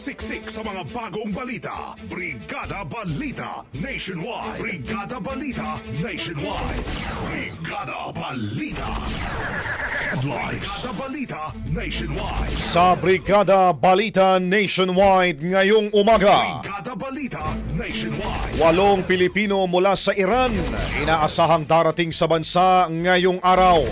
Siksik sa mga bagong balita. Brigada Balita Nationwide. Brigada Balita Nationwide. Brigada Balita. Headlines. Brigada Balita Nationwide. Sa Brigada Balita Nationwide ngayong umaga. Brigada Balita Nationwide. Walong Pilipino mula sa Iran inaasahang darating sa bansa ngayong araw.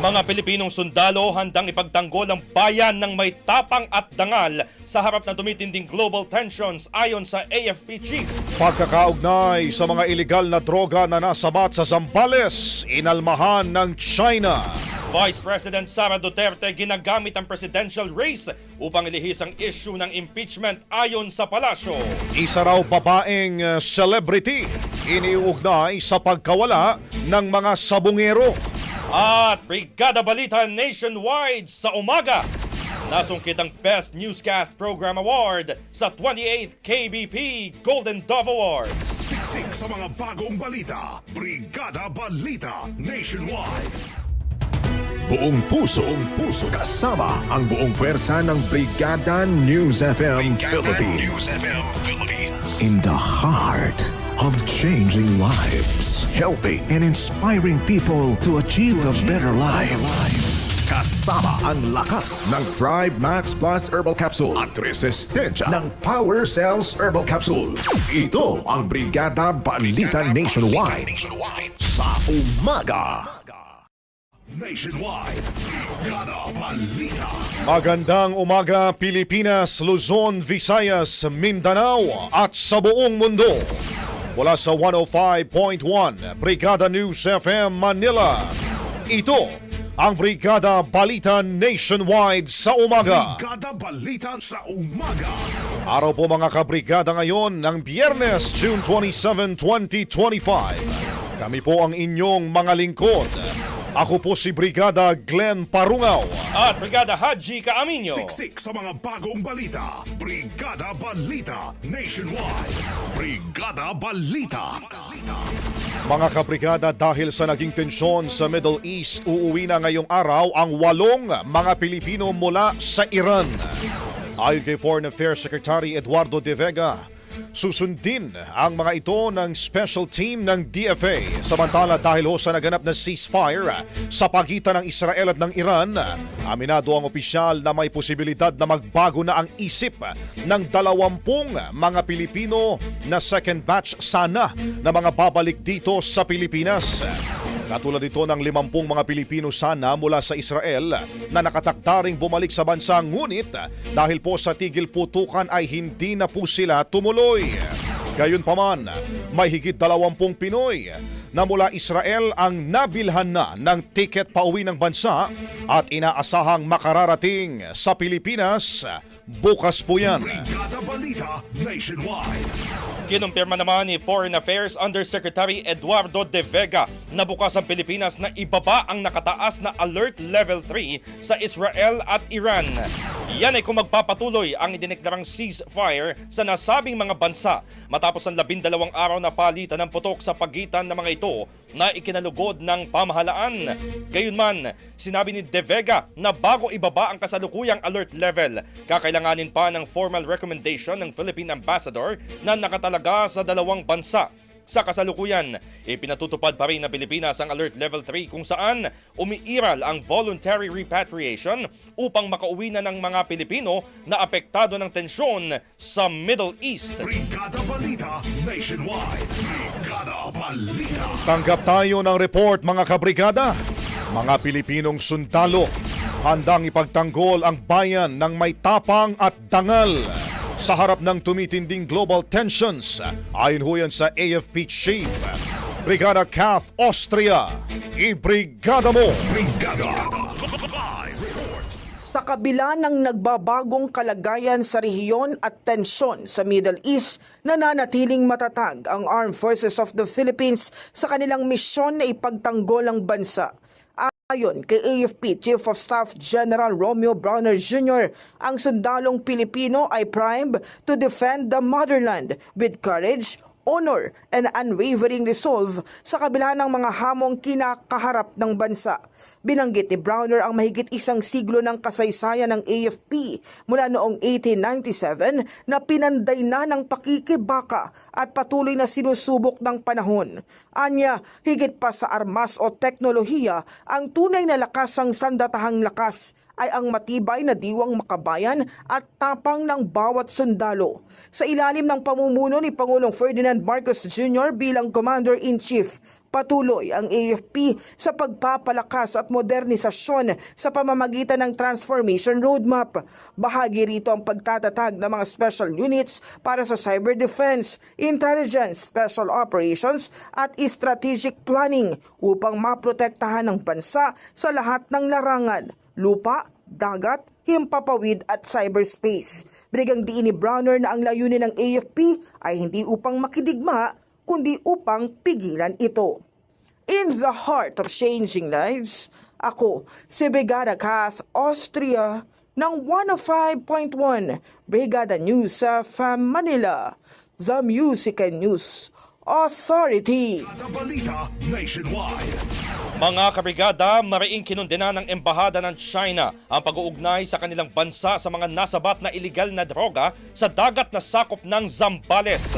Mga Pilipinong sundalo handang ipagtanggol ang bayan ng may tapang at dangal sa harap ng tumitinding global tensions ayon sa AFP chief. Pagkakaugnay sa mga ilegal na droga na nasabat sa Zambales, inalmahan ng China. Vice President Sara Duterte ginagamit ang presidential race upang ilihis ang issue ng impeachment ayon sa palasyo. Isa raw babaeng uh, celebrity iniuugnay sa pagkawala ng mga sabungero. At Brigada Balita Nationwide sa umaga. Nasungkit ang Best Newscast Program Award sa 28th KBP Golden Dove Awards. Siksik sa mga bagong balita. Brigada Balita Nationwide. Buong puso, buong puso kasama ang buong pwersa ng Brigada News FM Philippines. In the heart of changing lives, helping and inspiring people to achieve a better life. Kasama ang lakas ng Thrive Max Plus Herbal Capsule at resistensya ng Power Cells Herbal Capsule. Ito ang Brigada Balita Nationwide sa umaga. Nationwide. Magandang umaga Pilipinas, Luzon, Visayas, Mindanao at sa buong mundo. Mula sa 105.1 Brigada News FM Manila. Ito ang Brigada Balita Nationwide sa umaga. Brigada Balita sa umaga. Araw po mga kabrigada ngayon ng Biyernes, June 27, 2025. Kami po ang inyong mga lingkod. Ako po si Brigada Glenn Parungaw. At Brigada Haji Kaaminyo. Siksik sa mga bagong balita. Brigada Balita Nationwide. Brigada Balita. Mga kabrigada dahil sa naging tensyon sa Middle East, uuwi na ngayong araw ang walong mga Pilipino mula sa Iran. Ayon kay Foreign Affairs Secretary Eduardo De Vega, Susundin ang mga ito ng special team ng DFA. Samantala dahil ho sa naganap na ceasefire sa pagitan ng Israel at ng Iran, aminado ang opisyal na may posibilidad na magbago na ang isip ng dalawampung mga Pilipino na second batch sana na mga babalik dito sa Pilipinas. Katulad ito ng 50 mga Pilipino sana mula sa Israel na nakatakdaring bumalik sa bansa ngunit dahil po sa tigil putukan ay hindi na po sila tumuloy. Gayunpaman, may higit 20 Pinoy na mula Israel ang nabilhan na ng tiket pauwi ng bansa at inaasahang makararating sa Pilipinas bukas po yan. Brigada Balita Nationwide. Kinumpirma naman ni Foreign Affairs Undersecretary Eduardo De Vega na bukas ang Pilipinas na ibaba ang nakataas na Alert Level 3 sa Israel at Iran. Yan ay kung magpapatuloy ang idineklarang ceasefire sa nasabing mga bansa matapos ang labindalawang araw na palitan ng putok sa pagitan ng mga ito na ikinalugod ng pamahalaan. Gayunman, sinabi ni De Vega na bago ibaba ang kasalukuyang alert level, kakailanganin pa ng formal recommendation ng Philippine Ambassador na nakatalaga sa dalawang bansa. Sa kasalukuyan, ipinatutupad pa rin ng Pilipinas ang Alert Level 3 kung saan umiiral ang voluntary repatriation upang makauwi na ng mga Pilipino na apektado ng tensyon sa Middle East. Brigada Balita Nationwide. Brigada Balita. Tanggap tayo ng report mga kabrigada. Mga Pilipinong sundalo, handang ipagtanggol ang bayan ng may tapang at dangal sa harap ng tumitinding global tensions. Ayon ho yan sa AFP Chief, Brigada Kath Austria. Ibrigada mo! Brigada. Sa kabila ng nagbabagong kalagayan sa rehiyon at tensyon sa Middle East, nananatiling matatag ang Armed Forces of the Philippines sa kanilang misyon na ipagtanggol ang bansa. Ayon kay AFP Chief of Staff General Romeo Browner Jr., ang sundalong Pilipino ay primed to defend the motherland with courage, honor, and unwavering resolve sa kabila ng mga hamong kinakaharap ng bansa. Binanggit ni Browner ang mahigit isang siglo ng kasaysayan ng AFP mula noong 1897 na pinanday na ng pakikibaka at patuloy na sinusubok ng panahon. Anya, higit pa sa armas o teknolohiya, ang tunay na lakas ng sandatahang lakas ay ang matibay na diwang makabayan at tapang ng bawat sundalo. Sa ilalim ng pamumuno ni Pangulong Ferdinand Marcos Jr. bilang Commander-in-Chief, Patuloy ang AFP sa pagpapalakas at modernisasyon sa pamamagitan ng Transformation Roadmap. Bahagi rito ang pagtatatag ng mga special units para sa cyber defense, intelligence, special operations at strategic planning upang maprotektahan ng bansa sa lahat ng larangan, lupa, dagat, himpapawid at cyberspace. Brigang diin ni Browner na ang layunin ng AFP ay hindi upang makidigma, kundi upang pigilan ito. In the heart of changing lives, ako si Brigada Kath Austria ng 105.1 Brigada News sa Manila, the Music and News Authority. Balita Nationwide. Mga kabrigada, mariing kinundena ng Embahada ng China ang pag-uugnay sa kanilang bansa sa mga nasabat na iligal na droga sa dagat na sakop ng Zambales.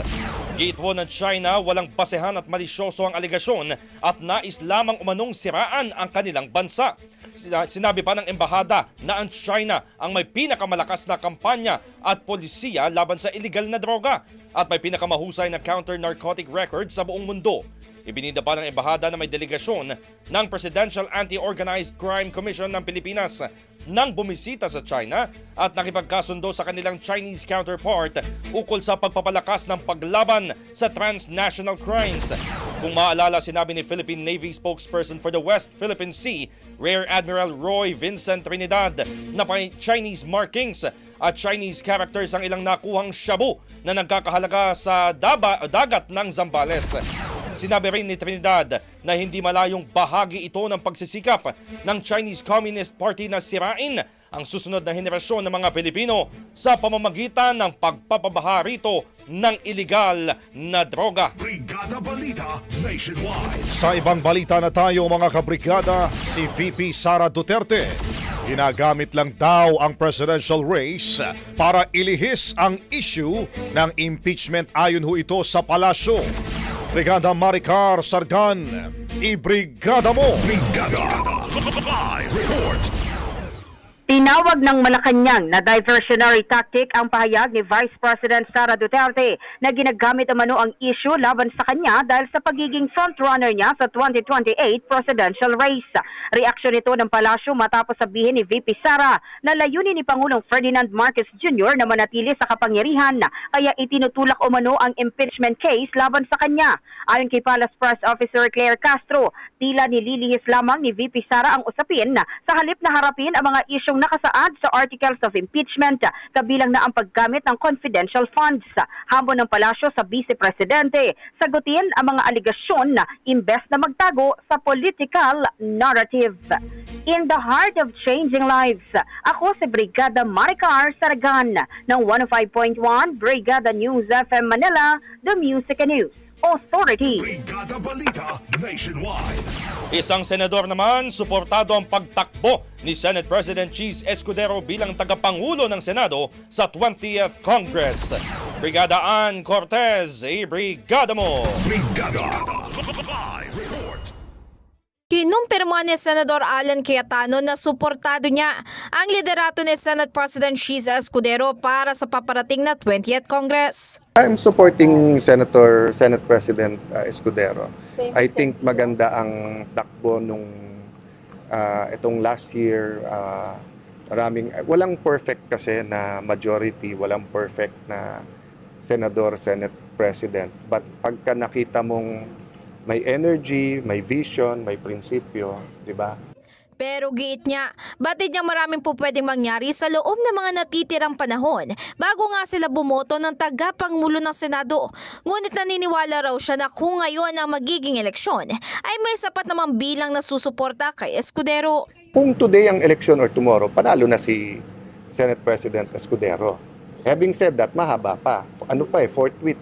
Giitwo ng China, walang basehan at malisyoso ang aligasyon at nais lamang umanong siraan ang kanilang bansa. Sina- Sinabi pa ng Embahada na ang China ang may pinakamalakas na kampanya at polisiya laban sa iligal na droga at may pinakamahusay na counter-narcotic record sa buong mundo. Ibinida pa ng embahada na may delegasyon ng Presidential Anti-Organized Crime Commission ng Pilipinas nang bumisita sa China at nakipagkasundo sa kanilang Chinese counterpart ukol sa pagpapalakas ng paglaban sa transnational crimes. Kung maalala, sinabi ni Philippine Navy spokesperson for the West Philippine Sea, Rear Admiral Roy Vincent Trinidad, na may Chinese markings at Chinese characters ang ilang nakuhang shabu na nagkakahalaga sa daba, dagat ng Zambales. Sinabi rin ni Trinidad na hindi malayong bahagi ito ng pagsisikap ng Chinese Communist Party na sirain ang susunod na henerasyon ng mga Pilipino sa pamamagitan ng pagpapabaha rito ng iligal na droga. Brigada Balita Nationwide. Sa ibang balita na tayo mga kabrigada, si VP Sara Duterte Ginagamit lang daw ang presidential race para ilihis ang issue ng impeachment ayon ho ito sa palasyo. Brigada Maricar Sargan, ibrigada mo! Brigada Live Report Tinawag ng Malacanang na diversionary tactic ang pahayag ni Vice President Sara Duterte na ginagamit umano ang issue laban sa kanya dahil sa pagiging frontrunner niya sa 2028 presidential race. Reaksyon ito ng palasyo matapos sabihin ni VP Sara na layunin ni Pangulong Ferdinand Marcos Jr. na manatili sa kapangyarihan kaya itinutulak umano ang impeachment case laban sa kanya. Ayon kay Palace Press Officer Claire Castro, tila nililihis lamang ni VP Sara ang usapin sa halip na harapin ang mga isyong nakasaad sa articles of impeachment kabilang na ang paggamit ng confidential funds. Hamon ng palasyo sa Vice Presidente, sagutin ang mga aligasyon na imbes na magtago sa political narrative. In the heart of changing lives, ako si Brigada Maricar Saragan ng 105.1 Brigada News FM Manila, The Music and News Authority. Brigada Balita Nationwide Isang senador naman, suportado ang pagtakbo ni Senate President Cheese Escudero bilang tagapangulo ng Senado sa 20th Congress. Brigada Ann Cortez, i-brigada mo! Brigada Live Kinumpirma ni Senador Alan Cayetano na suportado niya ang liderato ni Senate President Shiza Escudero para sa paparating na 20th Congress. I'm supporting Senator Senate President uh, Escudero. I think maganda ang takbo nung uh, itong last year uh, maraming walang perfect kasi na majority, walang perfect na senador, Senate President. But pagka nakita mong may energy, may vision, may prinsipyo, di ba? Pero giit niya, batid niya maraming po pwedeng mangyari sa loob ng mga natitirang panahon bago nga sila bumoto ng tagapangulo ng Senado. Ngunit naniniwala raw siya na kung ngayon ang magiging eleksyon ay may sapat namang bilang na susuporta kay Escudero. Kung today ang election or tomorrow, panalo na si Senate President Escudero. Having said that, mahaba pa. Ano pa eh, fourth week.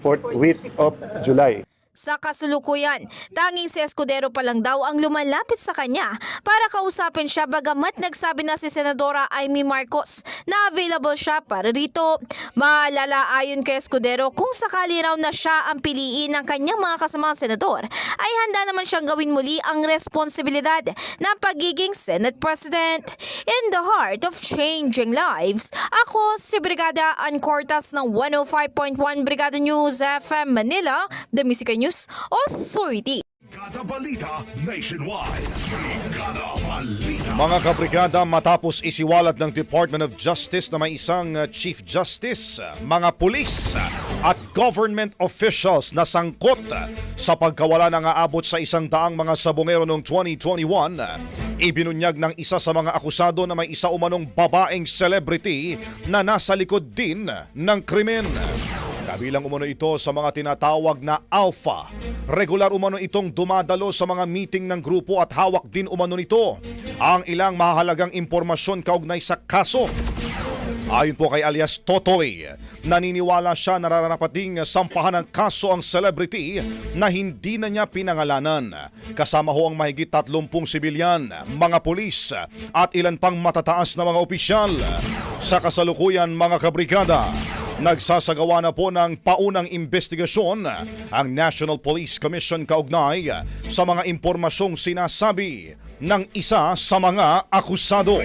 Fourth week of July. Sa kasulukuyan, tanging si Escudero pa lang daw ang lumalapit sa kanya para kausapin siya bagamat nagsabi na si Senadora Amy Marcos na available siya para rito. Maalala ayon kay Escudero kung sakali raw na siya ang piliin ng kanyang mga kasamang senador ay handa naman siyang gawin muli ang responsibilidad ng pagiging Senate President. In the heart of changing lives, ako si Brigada Ancortas ng 105.1 Brigada News FM Manila, The Music News Authority. Brigada Balita Nationwide Brigada Balita Mga kabrigada, matapos isiwalat ng Department of Justice na may isang uh, Chief Justice, uh, mga pulis uh, at government officials na sangkot sa pagkawala ng aabot sa isang daang mga sabongero noong 2021, uh, ibinunyag ng isa sa mga akusado na may isa umanong babaeng celebrity na nasa likod din ng krimen. Kabilang umano ito sa mga tinatawag na alpha. Regular umano itong dumadalo sa mga meeting ng grupo at hawak din umano nito ang ilang mahalagang impormasyon kaugnay sa kaso. Ayon po kay alias Totoy, naniniwala siya na nararapat ding sampahan ng kaso ang celebrity na hindi na niya pinangalanan. Kasama ho ang mahigit 30 sibilyan, mga pulis at ilan pang matataas na mga opisyal. Sa kasalukuyan mga kabrigada, Nagsasagawa na po ng paunang investigasyon ang National Police Commission kaugnay sa mga impormasyong sinasabi ng isa sa mga akusado.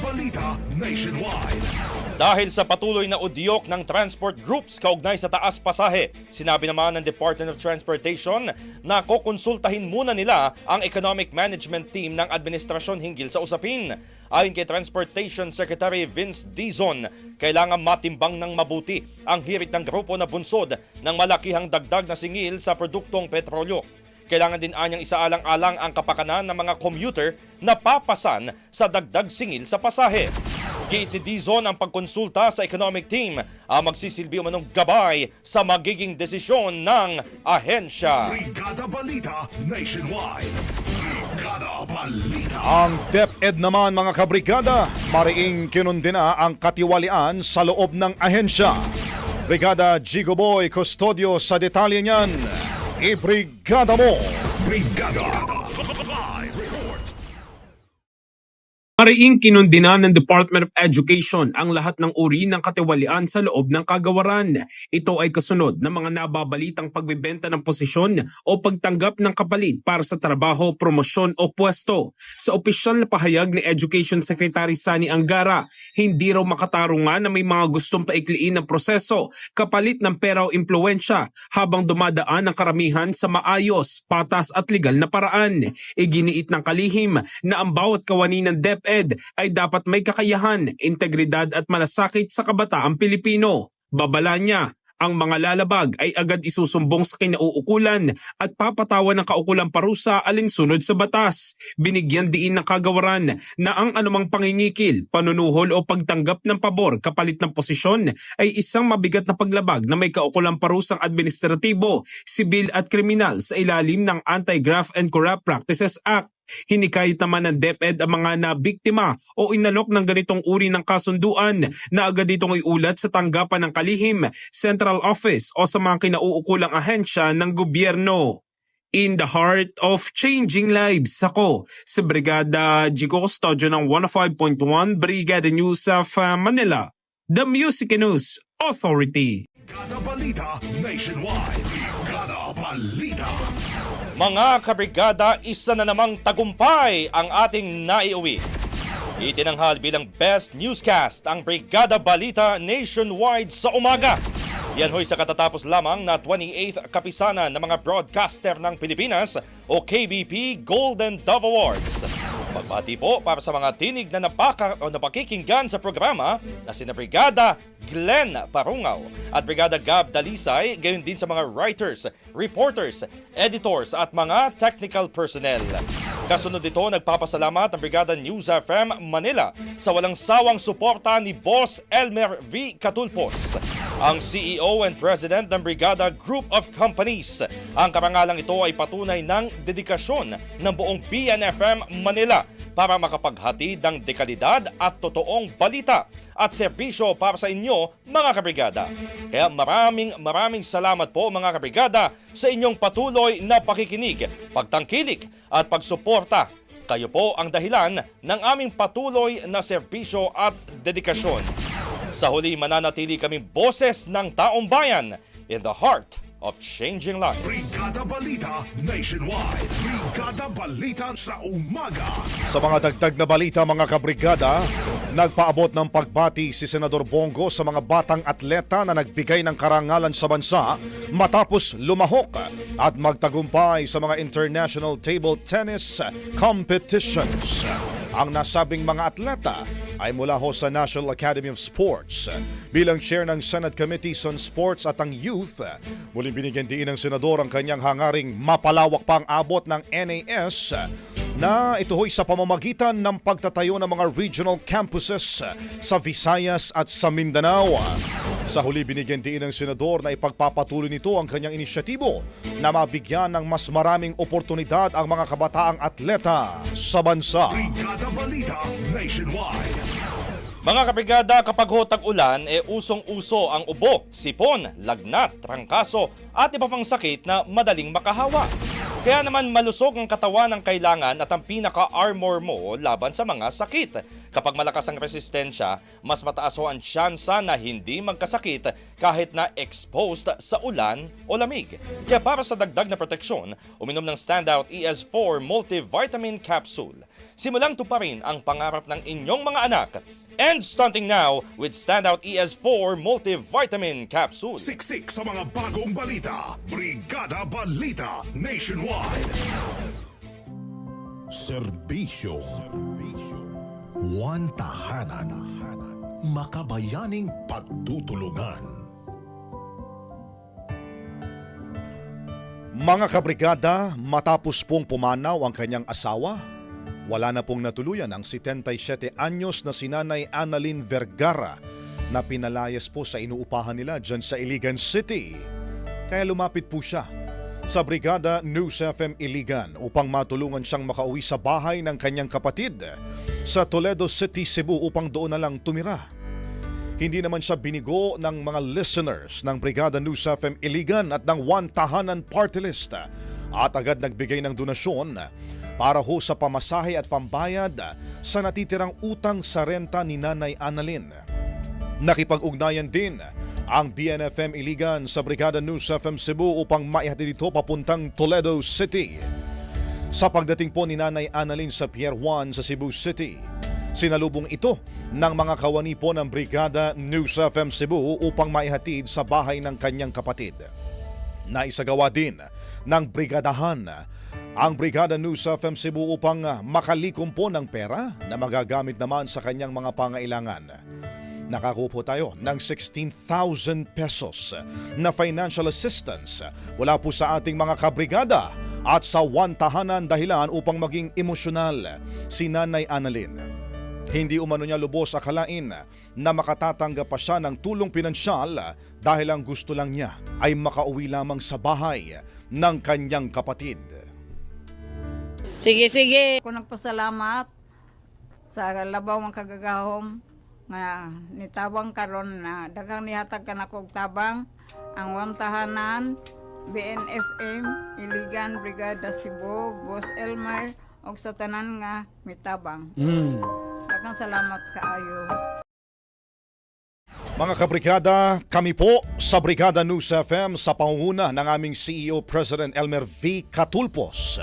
Balita Nationwide Dahil sa patuloy na udyok ng transport groups kaugnay sa taas pasahe, sinabi naman ng Department of Transportation na kukonsultahin muna nila ang economic management team ng administrasyon hinggil sa usapin. Ayon kay Transportation Secretary Vince Dizon, kailangan matimbang ng mabuti ang hirit ng grupo na bunsod ng malakihang dagdag na singil sa produktong petrolyo. Kailangan din anyang isaalang-alang ang kapakanan ng mga commuter na papasan sa dagdag singil sa pasahe. Giit ni Dizon ang pagkonsulta sa economic team ang magsisilbi umanong gabay sa magiging desisyon ng ahensya. Brigada Balita Nationwide Brigada Balita Ang DepEd naman mga kabrigada, mariing kinundina ang katiwalian sa loob ng ahensya. Brigada Gigoboy Custodio sa detalye niyan. Ibrigada mo! Brigada Mariing kinundina ng Department of Education ang lahat ng uri ng katiwalian sa loob ng kagawaran. Ito ay kasunod ng mga nababalitang pagbebenta ng posisyon o pagtanggap ng kapalit para sa trabaho, promosyon o pwesto. Sa opisyal na pahayag ni Education Secretary Sani Angara, hindi raw makatarungan na may mga gustong paikliin ng proseso kapalit ng pera o impluensya habang dumadaan ang karamihan sa maayos, patas at legal na paraan. Iginiit ng kalihim na ang bawat kawani ng DepEd ay dapat may kakayahan, integridad at malasakit sa kabataang Pilipino. Babala niya, ang mga lalabag ay agad isusumbong sa kinauukulan at papatawan ng kaukulang parusa alinsunod sa batas. Binigyan diin ng kagawaran na ang anumang pangingikil, panunuhol o pagtanggap ng pabor kapalit ng posisyon ay isang mabigat na paglabag na may kaukulang parusang administratibo, sibil at kriminal sa ilalim ng Anti-Graft and Corrupt Practices Act. Hinikayat naman ng DepEd ang mga nabiktima o inalok ng ganitong uri ng kasunduan na agad itong iulat sa tanggapan ng kalihim, central office o sa mga kinauukulang ahensya ng gobyerno. In the heart of changing lives, ako si Brigada Jigo Custodio ng 105.1 Brigada News of uh, Manila, the Music News Authority. Kada balita nationwide. Kada balita. Mga kabrigada, isa na namang tagumpay ang ating naiuwi. Itinanghal bilang Best Newscast ang Brigada Balita nationwide sa umaga. Yan ho'y sa katatapos lamang na 28th kapisanan ng mga broadcaster ng Pilipinas o KBP Golden Dove Awards. Pagbati po para sa mga tinig na napaka o napakikinggan sa programa na sina Brigada Glenn Parungaw at Brigada Gab Dalisay, gayon din sa mga writers, reporters, editors at mga technical personnel. Kasunod dito, nagpapasalamat ang Brigada News FM Manila sa walang sawang suporta ni Boss Elmer V. Catulpos, ang CEO and President ng Brigada Group of Companies. Ang karangalang ito ay patunay ng dedikasyon ng buong BNFM Manila para makapaghatid ng dekalidad at totoong balita at serbisyo para sa inyo mga kabrigada. Kaya maraming maraming salamat po mga kabrigada sa inyong patuloy na pakikinig, pagtangkilik at pagsuporta. Kayo po ang dahilan ng aming patuloy na serbisyo at dedikasyon. Sa huli mananatili kaming boses ng taong bayan in the heart of changing lives. Brigada Balita Nationwide. Brigada Balita sa umaga. Sa mga dagdag na balita mga kabrigada, nagpaabot ng pagbati si Senador Bongo sa mga batang atleta na nagbigay ng karangalan sa bansa matapos lumahok at magtagumpay sa mga international table tennis competitions. Ang nasabing mga atleta ay mula ho sa National Academy of Sports. Bilang chair ng Senate Committees on Sports at ang Youth, muling binigyan diin ng senador ang kanyang hangaring mapalawak pa ang abot ng NAS na ito ho'y sa pamamagitan ng pagtatayo ng mga regional campuses sa Visayas at sa Mindanao. Sa huli binigyan din ng senador na ipagpapatuloy nito ang kanyang inisyatibo na mabigyan ng mas maraming oportunidad ang mga kabataang atleta sa bansa. Brigada Balita Nationwide. Mga kabrigada, kapag hotag ulan, e usong-uso ang ubo, sipon, lagnat, trangkaso at iba pang sakit na madaling makahawa. Kaya naman malusog ang katawan ng kailangan at ang pinaka-armor mo laban sa mga sakit. Kapag malakas ang resistensya, mas mataas ho ang tsansa na hindi magkasakit kahit na exposed sa ulan o lamig. Kaya para sa dagdag na proteksyon, uminom ng Standout ES4 Multivitamin Capsule. Simulang tuparin ang pangarap ng inyong mga anak. End stunting now with Standout ES4 Multivitamin Capsule. Siksik sa mga bagong balita. Brigada Balita Nationwide. Serbisyo. One tahanan. Makabayaning pagtutulungan. Mga kabrigada, matapos pong pumanaw ang kanyang asawa, wala na pong natuluyan ang 77 anyos na sinanay Annalyn Vergara na pinalayas po sa inuupahan nila dyan sa Iligan City. Kaya lumapit po siya sa Brigada News FM Iligan upang matulungan siyang makauwi sa bahay ng kanyang kapatid sa Toledo City, Cebu upang doon na lang tumira. Hindi naman siya binigo ng mga listeners ng Brigada News FM Iligan at ng One Tahanan Party List at agad nagbigay ng donasyon para ho sa pamasahe at pambayad sa natitirang utang sa renta ni Nanay Annalyn. Nakipag-ugnayan din ang BNFM Iligan sa Brigada News FM Cebu upang maihatid ito papuntang Toledo City. Sa pagdating po ni Nanay Annalyn sa Pier 1 sa Cebu City, sinalubong ito ng mga kawani po ng Brigada News FM Cebu upang maihatid sa bahay ng kanyang kapatid. Naisagawa din ng brigadahan ang Brigada News FM Cebu upang makalikom po ng pera na magagamit naman sa kanyang mga pangailangan. Nakakupo tayo ng 16,000 pesos na financial assistance mula po sa ating mga kabrigada at sa one tahanan dahilan upang maging emosyonal si Nanay Annalyn. Hindi umano niya lubos akalain na makatatanggap pa siya ng tulong pinansyal dahil ang gusto lang niya ay makauwi lamang sa bahay ng kanyang kapatid. Sige, sige. Ako nagpasalamat sa labaw mga kagagahom nga nitabang karon na dagang nihatag ka na kog tabang ang wamtahanan BNFM Iligan Brigada Cebu Boss Elmer og sa tanan nga mitabang. Dagang salamat kaayo. Mga kabrigada, kami po sa Brigada News FM sa pangunguna ng aming CEO President Elmer V. Catulpos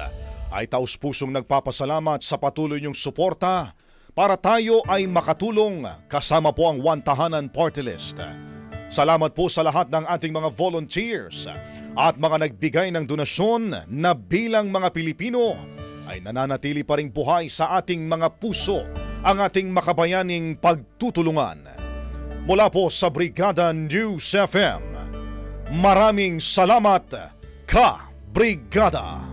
ay taus-pusong nagpapasalamat sa patuloy niyong suporta para tayo ay makatulong kasama po ang One Tahanan Party List. Salamat po sa lahat ng ating mga volunteers at mga nagbigay ng donasyon na bilang mga Pilipino ay nananatili pa ring buhay sa ating mga puso ang ating makabayaning pagtutulungan. Mula po sa Brigada News FM, maraming salamat ka, Brigada!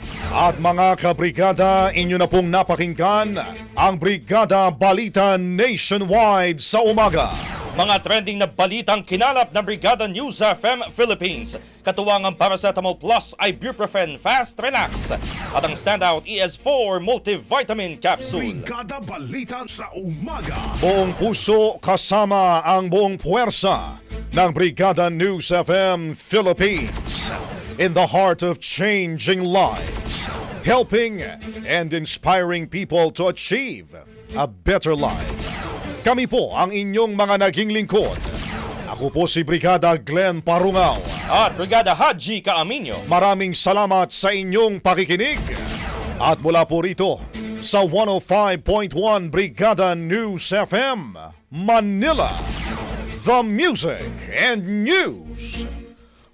At mga kabrigada, inyo na pong napakinggan ang Brigada Balita Nationwide sa umaga. Mga trending na balitang kinalap ng Brigada News FM Philippines. Katuwang ang Paracetamol Plus Ibuprofen Fast Relax at ang standout ES4 Multivitamin Capsule. Brigada Balita sa umaga. Buong puso kasama ang buong puwersa ng Brigada News FM Philippines. In the heart of changing lives, helping and inspiring people to achieve a better life. Kami po ang inyong mga naging lingkod. Ako po si Brigada Glenn Parungaw. At Brigada Haji Kaaminyo. Maraming salamat sa inyong pakikinig. At mula po rito sa 105.1 Brigada News FM, Manila, the Music and News